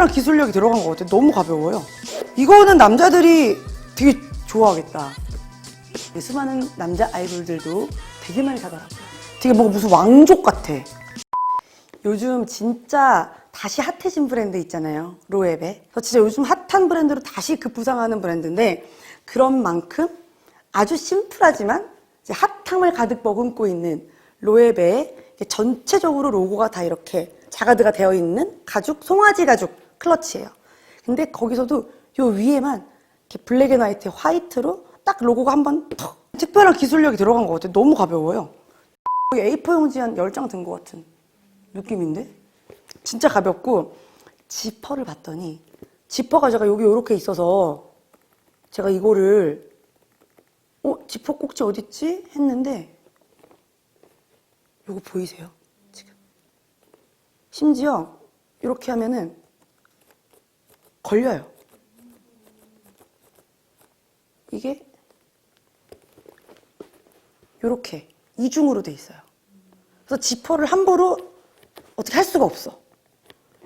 특별한 기술력이 들어간 것 같아요. 너무 가벼워요. 이거는 남자들이 되게 좋아하겠다. 수많은 남자 아이돌들도 되게 많이 사더라고요. 되게 뭔가 무슨 왕족 같아. 요즘 진짜 다시 핫해진 브랜드 있잖아요. 로에베. 그래서 진짜 요즘 핫한 브랜드로 다시 급부상하는 브랜드인데 그런 만큼 아주 심플하지만 핫함을 가득 머금고 있는 로에베의 전체적으로 로고가 다 이렇게 자가드가 되어 있는 가죽, 송아지 가죽 클러치예요. 근데 거기서도 요 위에만 이렇게 블랙 앤 화이트 화이트로 딱 로고가 한번턱 특별한 기술력이 들어간 것 같아요. 너무 가벼워요. 거의 A4 용지 한 10장 든 것 같은 느낌인데? 진짜 가볍고 지퍼를 봤더니 지퍼가 제가 여기 이렇게 있어서 제가 이거를 어 지퍼 꼭지 어딨지 했는데 요거 보이세요 지금 심지어 이렇게 하면은 걸려요 이게 요렇게 이중으로 돼 있어요 그래서 지퍼를 함부로 어떻게 할 수가 없어.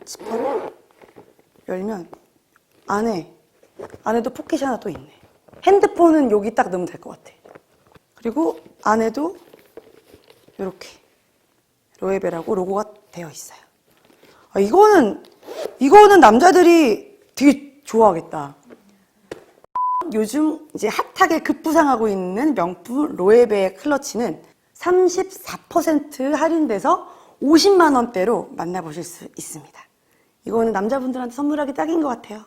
지퍼를 열면 안에 안에도 포켓이 하나 또 있네. 핸드폰은 여기 딱 넣으면 될 것 같아. 그리고 안에도 이렇게 로에베라고 로고가 되어 있어요. 아, 이거는 이거는 남자들이 되게 좋아하겠다. 요즘 이제 핫하게 급부상하고 있는 명품 로에베 클러치는 34% 할인돼서 50만 원대로 만나보실 수 있습니다. 이거는 남자분들한테 선물하기 딱인 것 같아요.